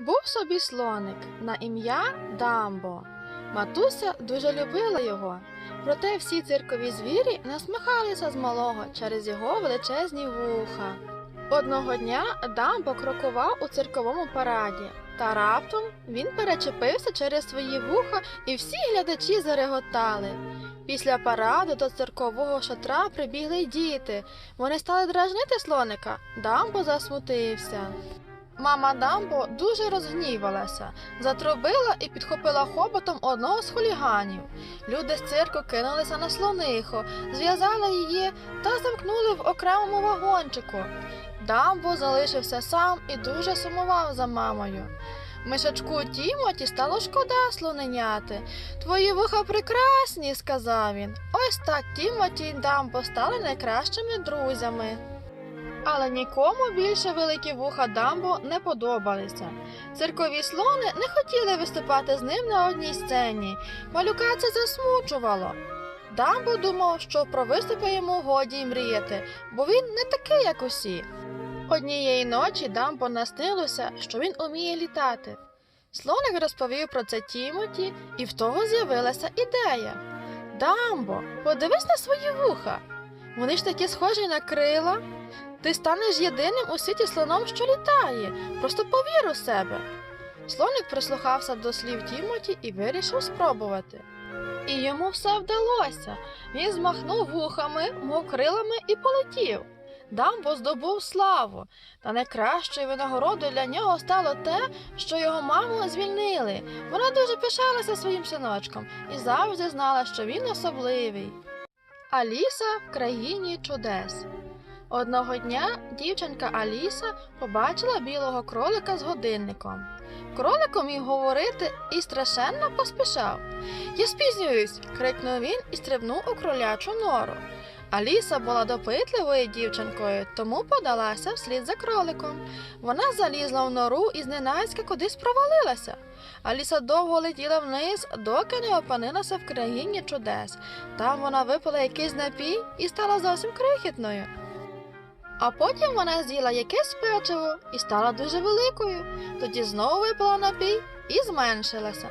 Був собі слоник на ім'я Дамбо. Матуся дуже любила його, проте всі циркові звірі насміхалися з малого через його величезні вуха. Одного дня Дамбо крокував у цирковому параді, та раптом він перечепився через свої вуха, і всі глядачі зареготали. Після параду до циркового шатра прибігли й діти. Вони стали дражнити слоника. Дамбо засмутився. Мама Дамбо дуже розгнівалася, затрубила і підхопила хоботом одного з хуліганів. Люди з цирку кинулися на слониху, зв'язали її та замкнули в окремому вагончику. Дамбо залишився сам і дуже сумував за мамою. Мишачку Тімоті стало шкода слоненяти. Твої вуха прекрасні, сказав він. Ось так Тімоті й Дамбо стали найкращими друзями. Але нікому більше великі вуха Дамбо не подобалися. Циркові слони не хотіли виступати з ним на одній сцені. Малюка це засмучувало. Дамбо думав, що про виступи йому годі й мріяти, бо він не такий, як усі. Однієї ночі Дамбо наснилося, що він уміє літати. Слоник розповів про це Тімоті, і в того з'явилася ідея. Дамбо, подивись на свої вуха. Вони ж такі схожі на крила. Ти станеш єдиним у світі слоном, що літає. Просто повір у себе. Слоник прислухався до слів Тімоті і вирішив спробувати. І йому все вдалося. Він змахнув вухами, мов крилами і полетів. Дамбо здобув славу, та найкращою винагородою для нього стало те, що його маму звільнили. Вона дуже пишалася своїм синочком і завжди знала, що він особливий. Аліса в країні чудес. Одного дня дівчинка Аліса побачила білого кролика з годинником. Кролик міг говорити і страшенно поспішав. Я спізнююсь. крикнув він і стрибнув у кролячу нору. Аліса була допитливою дівчинкою, тому подалася вслід за кроликом. Вона залізла в нору і зненацька кудись провалилася. Аліса довго летіла вниз, доки не опинилася в країні чудес. Там вона випила якийсь напій і стала зовсім крихітною. А потім вона з'їла якесь печиво і стала дуже великою. Тоді знову випила напій і зменшилася.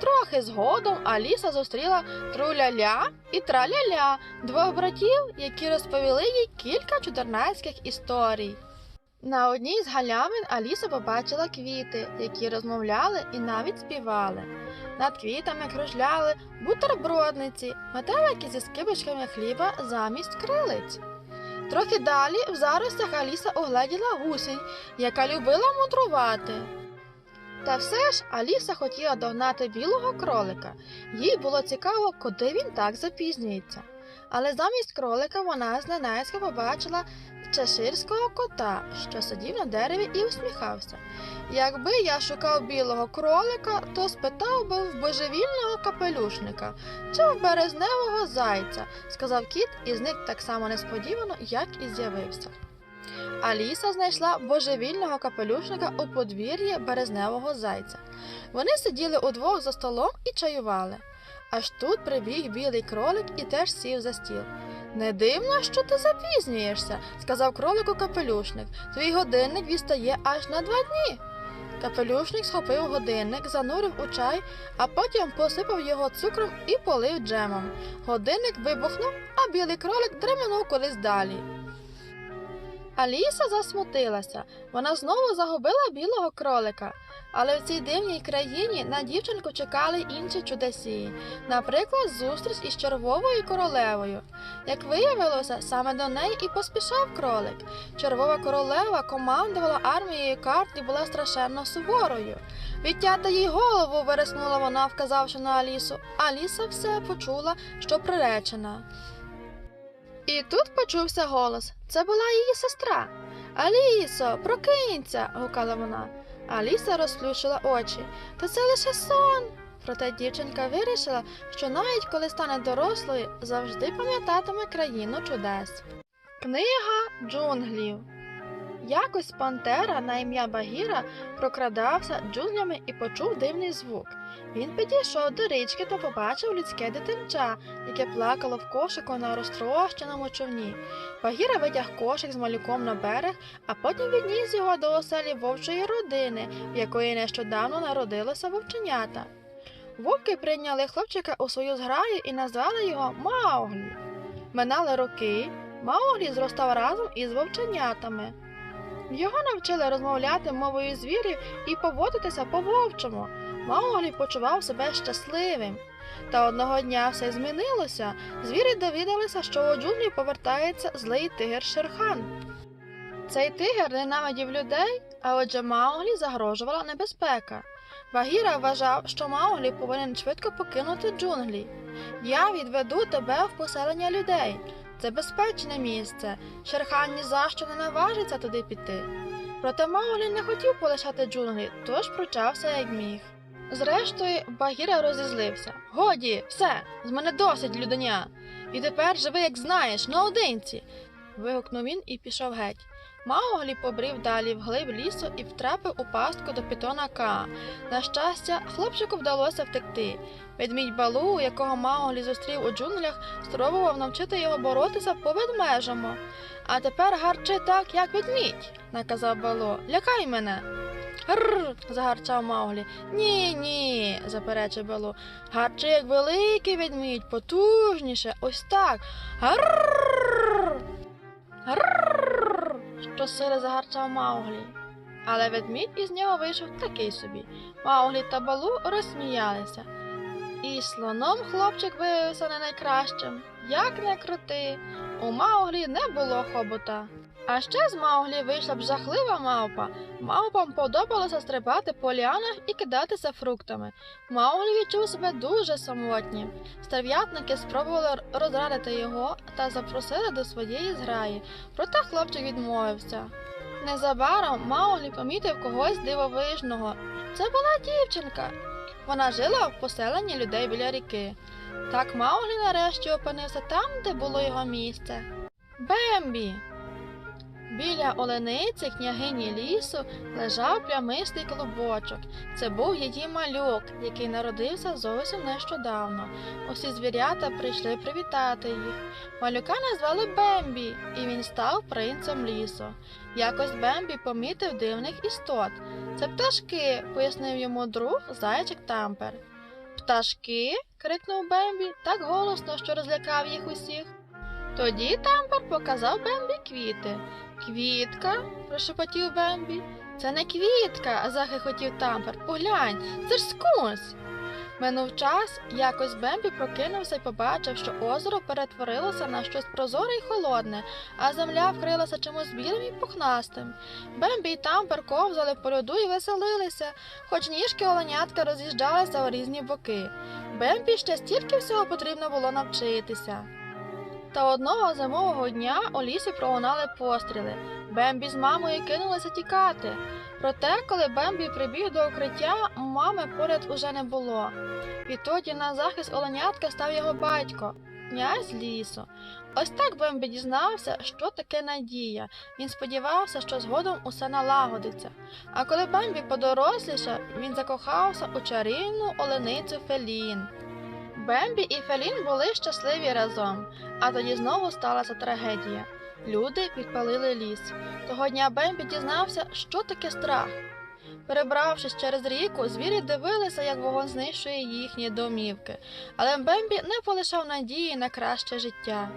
Трохи згодом Аліса зустріла труляля і траляля, двох братів, які розповіли їй кілька чудернацьких історій. На одній з галявин Аліса побачила квіти, які розмовляли і навіть співали. Над квітами кружляли бутербродниці, метелики зі скибочками хліба замість крилиць. Трохи далі в заростях Аліса огледіла гусінь, яка любила мудрувати. Та все ж Аліса хотіла догнати білого кролика. Їй було цікаво, куди він так запізнюється. Але замість кролика вона зненацька побачила чеширського кота, що сидів на дереві і усміхався. Якби я шукав білого кролика, то спитав би в божевільного капелюшника чи в березневого зайця, сказав кіт і зник так само несподівано, як і з'явився. Аліса знайшла божевільного капелюшника у подвір'ї березневого зайця. Вони сиділи удвох за столом і чаювали. Аж тут прибіг білий кролик і теж сів за стіл. Не дивно, що ти запізнюєшся, сказав кролику капелюшник. Твій годинник відстає аж на два дні. Капелюшник схопив годинник, занурив у чай, а потім посипав його цукром і полив джемом. Годинник вибухнув, а білий кролик дременув кудись далі. Аліса засмутилася. Вона знову загубила білого кролика. Але в цій дивній країні на дівчинку чекали інші чудесії, наприклад, зустріч із червовою королевою. Як виявилося, саме до неї і поспішав кролик. Червова королева командувала армією карт і була страшенно суворою. Відтяти їй голову, вереснула вона, вказавши на Алісу. Аліса все почула, що приречена. І тут почувся голос. Це була її сестра. Алісо, прокинься. гукала вона. Аліса розплющила очі. Та це лише сон. Проте дівчинка вирішила, що навіть коли стане дорослою, завжди пам'ятатиме країну чудес. Книга джунглів. Якось пантера на ім'я Багіра прокрадався джунглями і почув дивний звук. Він підійшов до річки та побачив людське дитинча, яке плакало в кошику на розтрощеному човні. Багіра витяг кошик з малюком на берег, а потім відніс його до оселі вовчої родини, в якої нещодавно народилося вовченята. Вовки прийняли хлопчика у свою зграю і назвали його Мауглі. Минали роки, Мауглі зростав разом із вовченятами. Його навчили розмовляти мовою звірів і поводитися по-вовчому. Мауглі почував себе щасливим. Та одного дня все змінилося. Звірі довідалися, що у джунглі повертається злий тигр Шерхан. Цей тигр ненавидів людей, а отже Мауглі загрожувала небезпека. Багіра вважав, що Мауглі повинен швидко покинути джунглі. Я відведу тебе в поселення людей. Це безпечне місце. Шерхан ні не наважиться туди піти. Проте Маулі не хотів полишати джунглі, тож пручався як міг. Зрештою, Багіра розізлився. Годі, все, з мене досить людоня. І тепер живи, як знаєш, наодинці. Вигукнув він і пішов геть. Мауглі побрів далі вглиб лісу і втрапив у пастку до питона Ка. На щастя, хлопчику вдалося втекти. Ведмідь Балу, якого Мауглі зустрів у джунглях, спробував навчити його боротися по ведмежому. А тепер гарчи так, як ведмідь, наказав Балу. Лякай мене. Гррр. загарчав Мауглі. Ні, ні, заперечив Балу. Гарчи, як великий ведмідь, потужніше, ось так. Гррр. Гррр. Щосили загарчав Мауглі. Але ведмідь із нього вийшов такий собі. Мауглі та Балу розсміялися. І слоном хлопчик виявився не найкращим. Як не крути, у Мауглі не було хобота. А ще з Мауглі вийшла б жахлива мавпа. Мавпам подобалося стрибати по ліанах і кидатися фруктами. Мауглі відчув себе дуже самотнім. Стерв'ятники спробували розрадити його та запросили до своєї зграї, проте хлопчик відмовився. Незабаром Мауглі помітив когось дивовижного. Це була дівчинка. Вона жила в поселенні людей біля ріки. Так Мауглі нарешті опинився там, де було його місце. Бембі! Біля олениці княгині лісу лежав плямистий клубочок. Це був її малюк, який народився зовсім нещодавно. Усі звірята прийшли привітати їх. Малюка назвали Бембі, і він став принцем лісу. Якось Бембі помітив дивних істот. Це пташки, пояснив йому друг зайчик Тампер. Пташки? крикнув Бембі так голосно, що розлякав їх усіх. Тоді Тампер показав Бембі квіти. Квітка? прошепотів Бембі. Це не квітка, захихотів Тампер. Поглянь, це ж скунс. Минув час, якось Бембі прокинувся і побачив, що озеро перетворилося на щось прозоре й холодне, а земля вкрилася чимось білим і пухнастим. Бембі й Тампер ковзали по льоду і веселилися, хоч ніжки оленятка роз'їжджалися у різні боки. Бембі ще стільки всього потрібно було навчитися. Та одного зимового дня у лісі пролунали постріли. Бембі з мамою кинулися тікати. Проте, коли Бембі прибіг до укриття, мами поряд уже не було. Відтоді на захист оленятка став його батько, князь лісу. Ось так Бембі дізнався, що таке надія. Він сподівався, що згодом усе налагодиться. А коли Бембі подорослішав, він закохався у чарівну оленицю Фелін. Бембі і Фелін були щасливі разом, а тоді знову сталася трагедія. Люди підпалили ліс. Того дня Бембі дізнався, що таке страх. Перебравшись через ріку, звірі дивилися, як вогонь знищує їхні домівки, але Бембі не полишав надії на краще життя.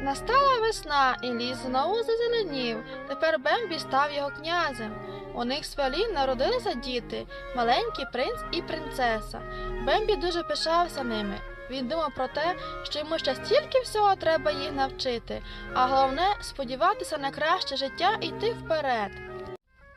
Настала весна, і ліс знову зазеленів. Тепер Бембі став його князем. У них з народилися діти, маленький принц і принцеса. Бембі дуже пишався ними. Він думав про те, що йому ще стільки всього треба їх навчити, а головне сподіватися на краще життя і йти вперед.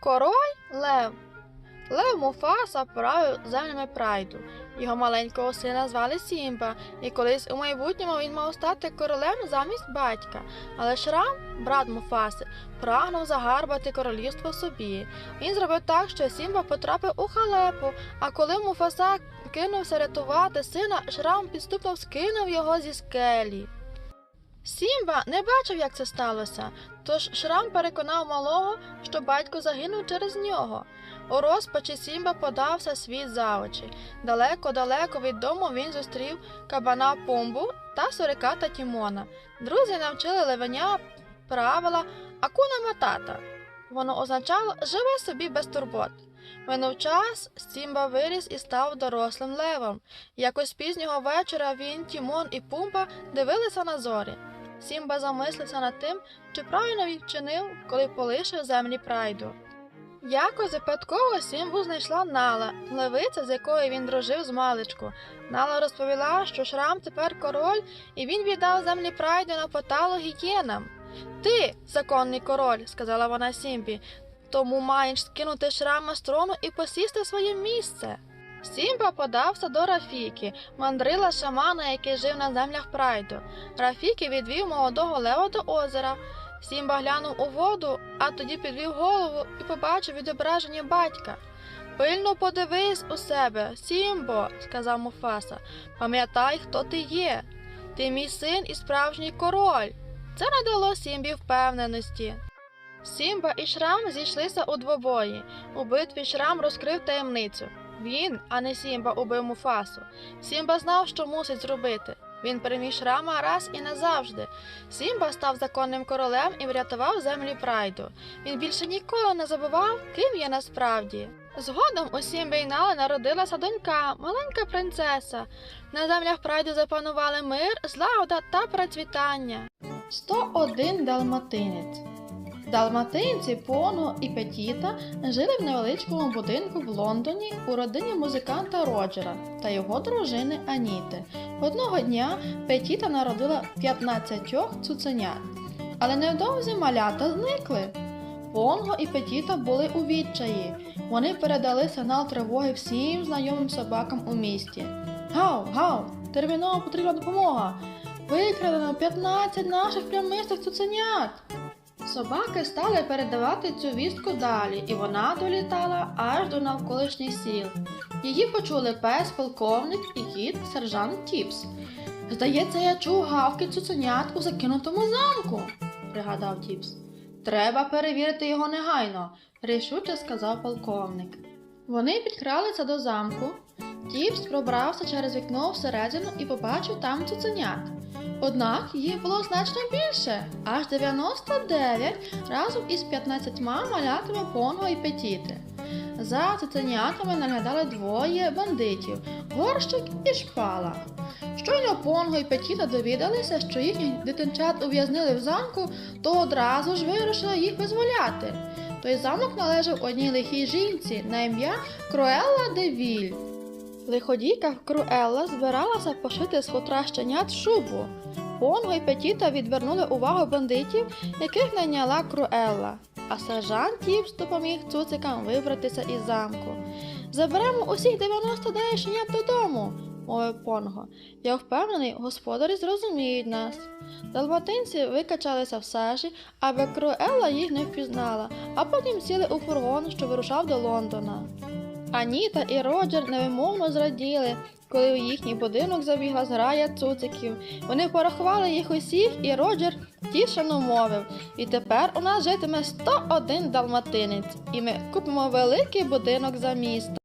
Король Лев. Лев Муфаса правив землями прайду. Його маленького сина звали Сімба, і колись у майбутньому він мав стати королем замість батька. Але Шрам, брат Муфаси, прагнув загарбати королівство собі. Він зробив так, що Сімба потрапив у халепу, а коли Муфаса кинувся рятувати сина, Шрам підступно скинув його зі скелі. Сімба не бачив, як це сталося, тож Шрам переконав малого, що батько загинув через нього. У розпачі Сімба подався світ за очі. Далеко-далеко від дому він зустрів кабана Пумбу та суриката Тімона. Друзі навчили левеня правила Акуна Матата. Воно означало живи собі без турбот. Минув час, Сімба виріс і став дорослим левом. Якось пізнього вечора він, Тімон і Пумба дивилися на зорі. Сімба замислився над тим, чи правильно він вчинив, коли полишив землі прайду. Якось випадково Сімбу знайшла Нала, левиця, з якою він дружив з маличку. Нала розповіла, що Шрам тепер король, і він віддав землі прайду на поталу гієнам. Ти, законний король, сказала вона Сімбі, тому маєш скинути шрама з трону і посісти своє місце. Сімба подався до Рафіки, мандрила шамана, який жив на землях прайду. Рафіки відвів молодого лева до озера. Сімба глянув у воду, а тоді підвів голову і побачив відображення батька. Пильно подивись у себе, Сімбо, сказав Муфаса. Пам'ятай, хто ти є. Ти мій син і справжній король. Це надало Сімбі впевненості. Сімба і Шрам зійшлися у двобої. У битві Шрам розкрив таємницю. Він, а не Сімба, убив Муфасу. Сімба знав, що мусить зробити. Він переміг Шрама раз і назавжди. Сімба став законним королем і врятував землі прайду. Він більше ніколи не забував, ким є насправді. Згодом у Сімби і Нали народилася донька, маленька принцеса. На землях прайду запанували мир, злагода та процвітання. 101 далматинець. Далматинці Поно і Петіта жили в невеличкому будинку в Лондоні у родині музиканта Роджера та його дружини Аніти. Одного дня Петіта народила 15 цуценят, але невдовзі малята зникли. Понго і Петіта були у відчаї. Вони передали сигнал тривоги всім знайомим собакам у місті. Гав, гав, терміново потрібна допомога. Викрадено 15 наших плямистих цуценят. Собаки стали передавати цю вістку далі, і вона долітала аж до навколишніх сіл. Її почули пес, полковник і кіт сержант Тіпс. Здається, я чув гавки цуценят у закинутому замку, пригадав Тіпс. Треба перевірити його негайно, рішуче сказав полковник. Вони підкралися до замку. Тіпс пробрався через вікно всередину і побачив там цуценят. Однак їх було значно більше, аж 99 разом із 15 малятами Понго і Петіти. За цуценятами наглядали двоє бандитів горщик і шпала. Щойно Понго і Петіта довідалися, що їхніх дитинчат ув'язнили в замку, то одразу ж вирушили їх визволяти. Той замок належав одній лихій жінці на ім'я Круелла де Віль. Лиходійка Круелла збиралася пошити з хутра щенят шубу. Понго і Петіта відвернули увагу бандитів, яких найняла Круелла, а сержант Тіпс допоміг цуцикам вибратися із замку. Заберемо усіх 99 щенят додому, мовив Понго. Я впевнений, господарі зрозуміють нас. Далматинці викачалися в сажі, аби Круелла їх не впізнала, а потім сіли у фургон, що вирушав до Лондона. Аніта і Роджер невимовно зраділи, коли у їхній будинок забігла зграя цуциків. Вони порахували їх усіх, і Роджер тішено мовив. І тепер у нас житиме 101 далматинець, і ми купимо великий будинок за місто.